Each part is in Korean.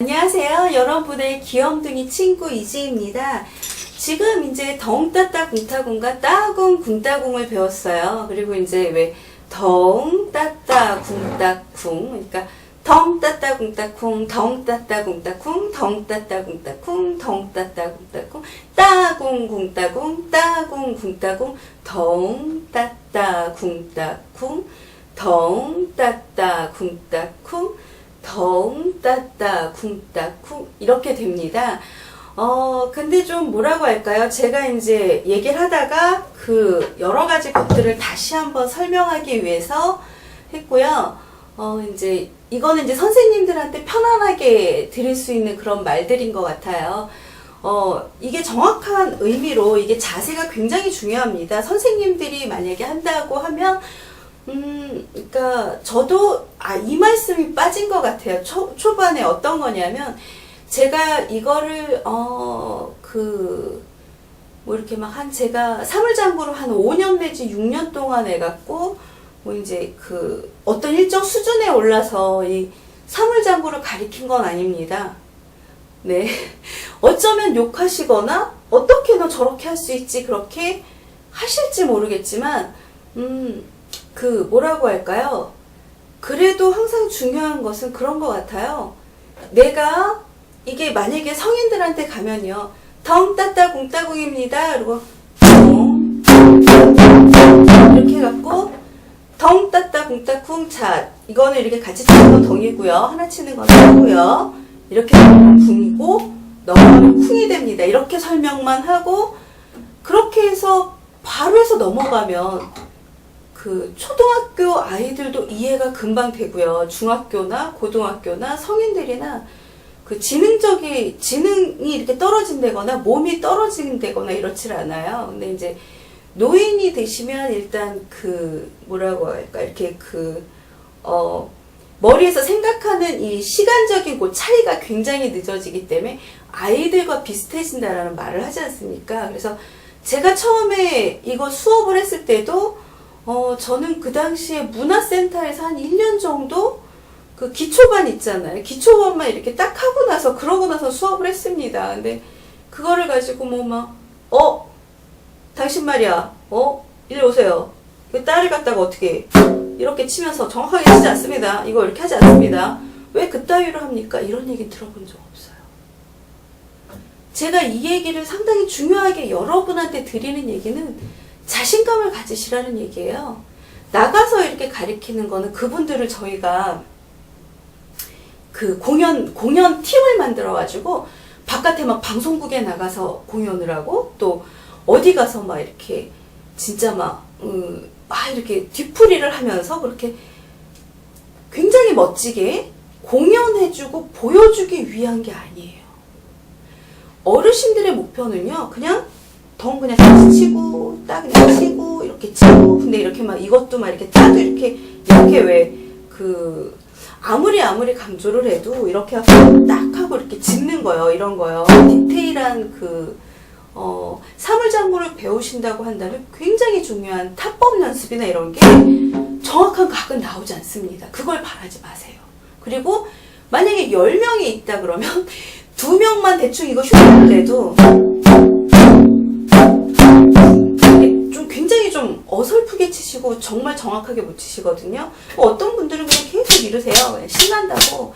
안녕하세요. 여러분의 귀염둥이 친구 이지입니다. 지금 이제 덩 따따 궁타궁과 따궁 궁따궁을 배웠어요. 그리고 이제 왜 덩 따따 궁따궁 그러니까 덩 따따 궁따궁 덩 따따 궁따궁 덩 따따 궁따궁 덩 따따 궁따궁 따궁 궁따궁 따궁 궁따궁 덩 따따 궁따궁 덩 따따 궁따궁 덩 따따 쿵따 쿵 이렇게 됩니다. 어 근데 좀 뭐라고 할까요? 제가 이제 얘기를 하다가 그 여러 가지 것들을 다시 한번 설명하기 위해서 했고요. 어 이제 이거는 이제 선생님들한테 편안하게 드릴 수 있는 그런 말들인 것 같아요. 어 이게 정확한 의미로 이게 자세가 굉장히 중요합니다. 선생님들이 만약에 한다고 하면 음, 그러니까 저도 아 이 말씀이 빠진 것 같아요. 초, 초반에 어떤 거냐면 제가 이거를 어 그 뭐 이렇게 막 한 제가 사물장구를 한 5년 내지 6년 동안 해갖고 뭐 이제 그 어떤 일정 수준에 올라서 이 사물장구를 가리킨 건 아닙니다. 네. 어쩌면 욕하시거나 어떻게 너 저렇게 할 수 있지 그렇게 하실지 모르겠지만 음, 그 뭐라고 할까요? 그래도 항상 중요한 것은 그런 것 같아요. 내가 이게 만약에 성인들한테 가면요. 덩 따따 궁따궁입니다. 그리고 덩 이렇게 해갖고 덩 따따 궁따궁 자 이거는 이렇게 같이 치는 건 덩이고요. 하나 치는 건 따고요. 이렇게 궁이고 넘어가면 쿵이 됩니다. 이렇게 설명만 하고 그렇게 해서 바로 해서 넘어가면 그 초등학교 아이들도 이해가 금방 되고요. 중학교나 고등학교나 성인들이나 그 지능적이 지능이 이렇게 떨어진다거나 몸이 떨어진다거나 이렇질 않아요. 근데 이제 노인이 되시면 일단 그 뭐라고 할까 이렇게 그어 머리에서 생각하는 이 시간적인 그 차이가 굉장히 늦어지기 때문에 아이들과 비슷해진다라는 말을 하지 않습니까? 그래서 제가 처음에 이거 수업을 했을 때도 어, 저는 그 당시에 문화센터에서 한 1년 정도 그 기초반 있잖아요. 기초반만 이렇게 딱 하고 나서 그러고 나서 수업을 했습니다. 근데 그거를 가지고 뭐 막, 어? 당신 말이야. 어? 이리 오세요. 그 딸을 갖다가 어떻게 이렇게 치면서 정확하게 치지 않습니다. 이거 이렇게 하지 않습니다. 왜 그따위로 합니까? 이런 얘기 들어본 적 없어요. 제가 이 얘기를 상당히 중요하게 여러분한테 드리는 얘기는 자신감을 가지시라는 얘기예요. 나가서 이렇게 가리키는 거는 그분들을 저희가 그 공연, 공연 팀을 만들어 가지고 바깥에 막 방송국에 나가서 공연을 하고 또 어디 가서 막 이렇게 진짜 막, 음, 막 이렇게 뒤풀이를 하면서 그렇게 굉장히 멋지게 공연해주고 보여주기 위한 게 아니에요. 어르신들의 목표는요, 그냥 덩 그냥 다시 치고, 따 그냥 치고, 이렇게 치고, 근데 이렇게 막 이것도 막 이렇게 따도 이렇게, 이렇게 왜, 그, 아무리 아무리 강조를 해도 이렇게 하고 딱 하고 이렇게 짚는 거요, 이런 거요. 디테일한 그, 어, 사물장구를 배우신다고 한다면 굉장히 중요한 타법 연습이나 이런 게 정확한 각은 나오지 않습니다. 그걸 바라지 마세요. 그리고 만약에 10명이 있다 그러면 두 명만 대충 이거 흉을 내도 좀 어설프게 치시고 정말 정확하게 못 치시거든요. 뭐 어떤 분들은 그냥 계속 이러세요. 그냥 신난다고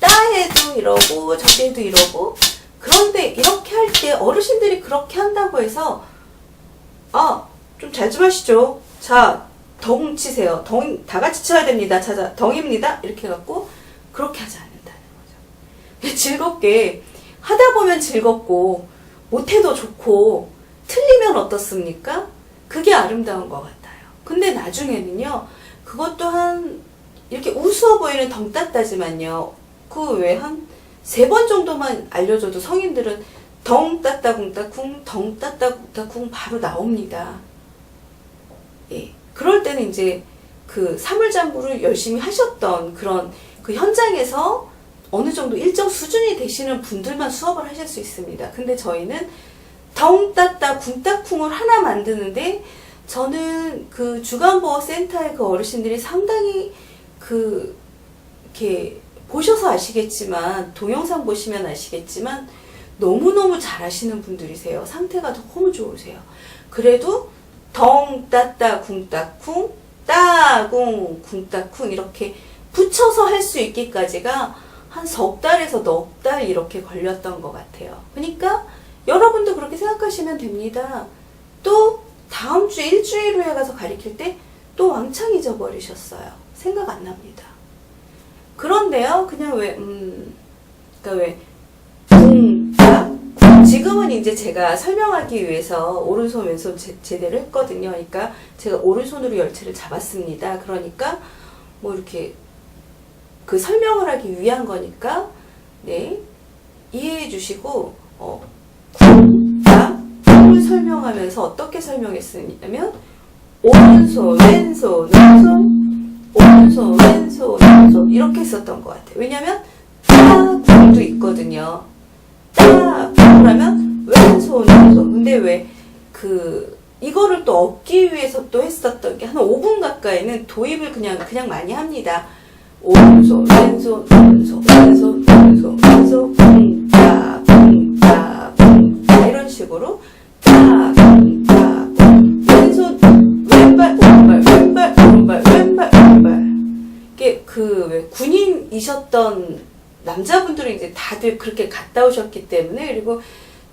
따해도 이러고 저기해도 이러고 그런데 이렇게 할 때 어르신들이 그렇게 한다고 해서 아 좀 잘좀 하시죠. 자 덩 치세요. 덩 다 같이 쳐야 됩니다. 자자 덩입니다. 이렇게 해갖고 그렇게 하지 않는다는 거죠. 즐겁게 하다 보면 즐겁고 못해도 좋고 틀리면 어떻습니까? 그게 아름다운 것 같아요. 근데 나중에는요, 그것 또한 이렇게 우스워 보이는 덩따따지만요, 그 외에 한세 번 정도만 알려줘도 성인들은 덩따따궁따쿵, 덩따따궁따쿵 바로 나옵니다. 예. 그럴 때는 이제 그 사물장구를 열심히 하셨던 그런 그 현장에서 어느 정도 일정 수준이 되시는 분들만 수업을 하실 수 있습니다. 근데 저희는 덩따따 궁따쿵을 하나 만드는데 저는 그 주간보호 센터의 그 어르신들이 상당히 그 이렇게 보셔서 아시겠지만 동영상 보시면 아시겠지만 너무너무 잘하시는 분들이세요. 상태가 너무 좋으세요. 그래도 덩 따따 쿵따쿵 따궁 쿵따쿵 이렇게 붙여서 할 수 있기까지가 한 석 달에서 넉 달 이렇게 걸렸던 것 같아요. 그러니까 여러분도 그렇게 생각하시면 됩니다. 또 다음 주 일주일 후에 가서 가리킬 때 또 왕창 잊어버리셨어요. 생각 안 납니다. 그런데요, 그냥 왜, 음, 그니까 왜, 쿵. 지금은 이제 제가 설명하기 위해서 오른손, 왼손 제, 제대로 했거든요. 그러니까 제가 오른손으로 열쇠를 잡았습니다. 그러니까 뭐 이렇게 그 설명을 하기 위한 거니까, 네, 이해해 주시고, 어, 쿵, 따, 쿵을 설명하면서 어떻게 설명했냐면, 오른손, 왼손, 왼손, 오른손, 왼손, 왼손 이렇게 썼던 것 같아요. 왜냐면 따궁도 있거든요. 따궁을 하면 왼손, 왼손. 근데 왜 그 이거를 또 얻기 위해서 또 했었던 게 한 5분 가까이는 도입을 그냥 그냥 많이 합니다. 오른손, 왼손, 오른손, 왼손, 오른손, 왼손, 이게 그왜 군인이셨던 남자분들은 이제 다들 그렇게 갔다 오셨기 때문에 그리고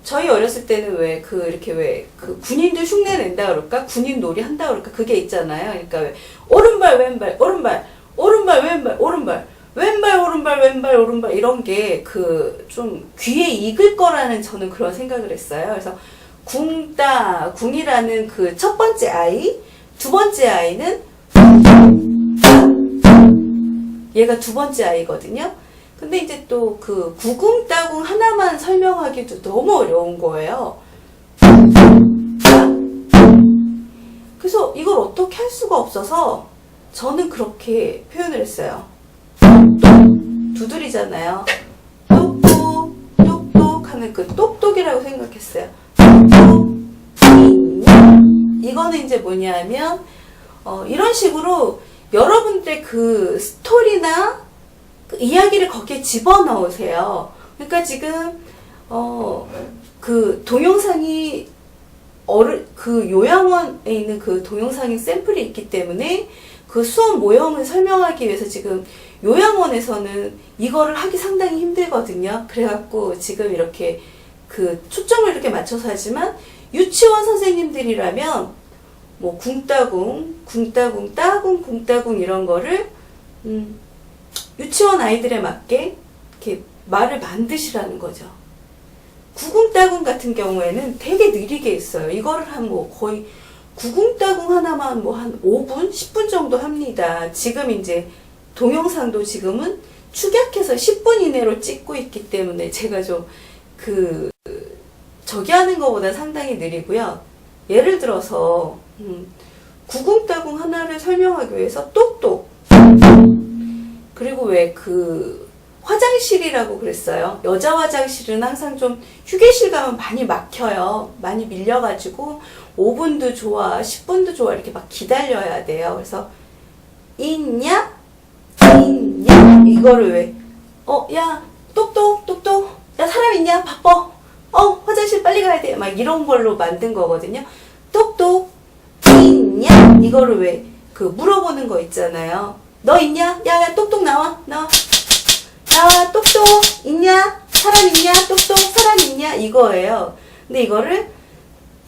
저희 어렸을 때는 왜 그 이렇게 왜 그 군인들 흉내 낸다 그럴까 군인 놀이 한다 그럴까 그게 있잖아요. 그러니까 왜 오른발 왼발 오른발 오른발 왼발 오른발 왼발 오른발 왼발 오른발 이런 게 그 좀 귀에 익을 거라는 저는 그런 생각을 했어요. 그래서 궁따 궁이라는 그 첫 번째 아이 두 번째 아이는 얘가 두 번째 아이거든요. 근데 이제 또 그 구궁따궁 하나만 설명하기도 너무 어려운 거예요. 그래서 이걸 어떻게 할 수가 없어서 저는 그렇게 표현을 했어요. 두드리잖아요. 똑똑 똑똑 하는 그 똑똑이라고 생각했어요. 이거는 이제 뭐냐면 어, 이런 식으로 여러분들의 그 스토리나 그 이야기를 거기에 집어넣으세요. 그러니까 지금 어, 그 동영상이 어르 그 요양원에 있는 그 동영상이 샘플이 있기 때문에 그 수업 모형을 설명하기 위해서 지금 요양원에서는 이거를 하기 상당히 힘들거든요. 그래갖고 지금 이렇게 그 초점을 이렇게 맞춰서 하지만 유치원 선생님들이라면 뭐 궁따궁, 궁따궁, 따궁, 궁따궁 이런 거를 음, 유치원 아이들에 맞게 이렇게 말을 만드시라는 거죠. 구궁따궁 같은 경우에는 되게 느리게 있어요. 이거를 한 뭐 거의 구궁따궁 하나만 뭐 한 5분, 10분 정도 합니다. 지금 이제 동영상도 지금은 축약해서 10분 이내로 찍고 있기 때문에 제가 좀 그 저기 하는 것보다 상당히 느리고요. 예를 들어서 음, 구궁따궁 하나를 설명하기 위해서 똑똑 그리고 왜 그 화장실이라고 그랬어요. 여자 화장실은 항상 좀 휴게실 가면 많이 막혀요. 많이 밀려가지고 5분도 좋아, 10분도 좋아 이렇게 막 기다려야 돼요. 그래서 있냐? 있냐? 이거를 왜? 어, 야, 똑똑, 똑똑. 야, 사람 있냐? 바빠. 어, 화장실 빨리 가야 돼. 막 이런 걸로 만든 거거든요. 똑똑, 있냐? 이거를 왜? 그 물어보는 거 있잖아요. 너 있냐? 야, 야, 똑똑 나와. 나와. 나와, 똑똑 있냐? 사람 있냐? 똑똑 사람 있냐? 이거예요. 근데 이거를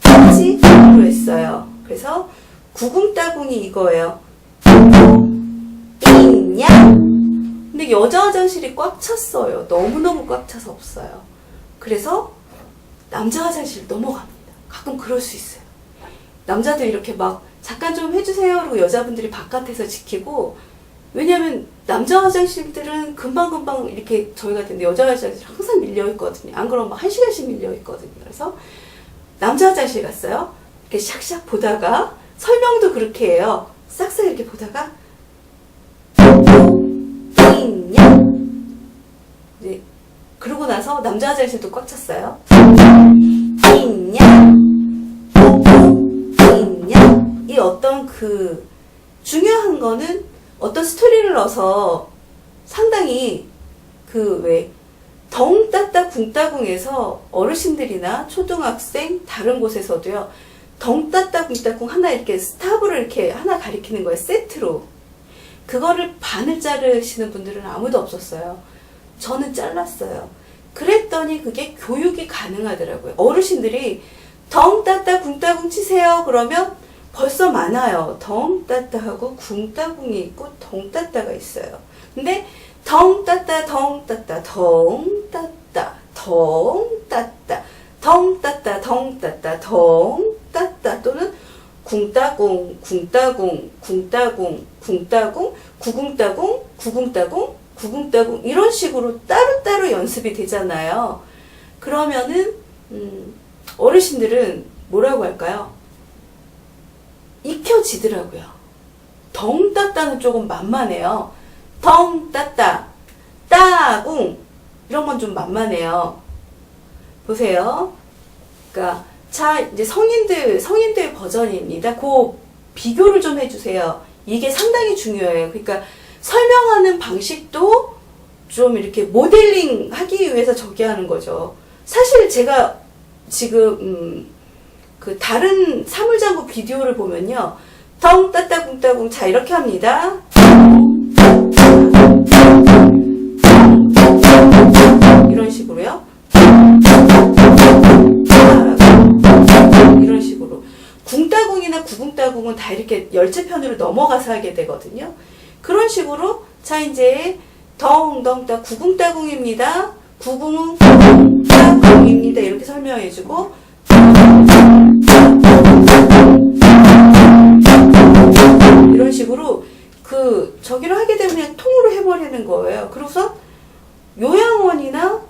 같이로 했어요. 그래서 구궁따궁이 이거예요. 있냐? 근데 여자 화장실이 꽉 찼어요. 너무너무 꽉 차서 없어요. 그래서 남자 화장실 넘어갑니다. 가끔 그럴 수 있어요. 남자들 이렇게 막 잠깐 좀 해주세요. 그리고 여자분들이 바깥에서 지키고 왜냐면 남자 화장실들은 금방금방 이렇게 저희가 되는데 여자 화장실 항상 밀려 있거든요. 안 그러면 한 시간씩 밀려 있거든요. 그래서 남자 화장실 갔어요. 이렇게 샥샥 보다가 설명도 그렇게 해요. 싹싹 이렇게 보다가 그러고 나서 남자 화장실도 꽉 찼어요. 있냐? 있냐? 이 어떤 그 중요한 거는 어떤 스토리를 넣어서 상당히 그 왜 덩따따 궁따궁에서 어르신들이나 초등학생 다른 곳에서도요 덩따따 궁따궁 하나 이렇게 스탑을 이렇게 하나 가리키는 거예요 세트로 그거를 반을 자르시는 분들은 아무도 없었어요 저는 잘랐어요 그랬더니 그게 교육이 가능하더라고요. 어르신들이 덩 따따 궁따궁 치세요. 그러면 벌써 많아요. 덩 따따하고 궁따궁이 있고 덩 따따가 있어요. 근데 덩 따따 덩 따따 덩 따따 덩 따따 덩 따따 덩 따따 덩 따따 또는 궁따궁 궁따궁 궁따궁 궁따궁 구궁따궁 구궁따궁 구궁따궁 이런 식으로 따로따로 연습이 되잖아요. 그러면은 음, 어르신들은 뭐라고 할까요? 익혀지더라고요. 덩따따는 조금 만만해요. 덩따따, 따궁 이런 건 좀 만만해요. 보세요. 그러니까 자 이제 성인들 성인들 버전입니다. 그 비교를 좀 해주세요. 이게 상당히 중요해요. 그러니까 설명하는 방식도 좀 이렇게 모델링 하기 위해서 저기 하는 거죠. 사실 제가 지금 음, 그 다른 사물장구 비디오를 보면요. 덩 따따 궁따궁 자 이렇게 합니다. 이런 식으로요. 이런 식으로 궁따궁이나 구궁따궁은 다 이렇게 열체편으로 넘어가서 하게 되거든요. 그런 식으로 자 이제 덩덩따 구궁따궁입니다. 구궁은 따궁입니다. 이렇게 설명해주고 이런 식으로 그 저기를 하게 되면 통으로 해버리는 거예요. 그래서 요양원이나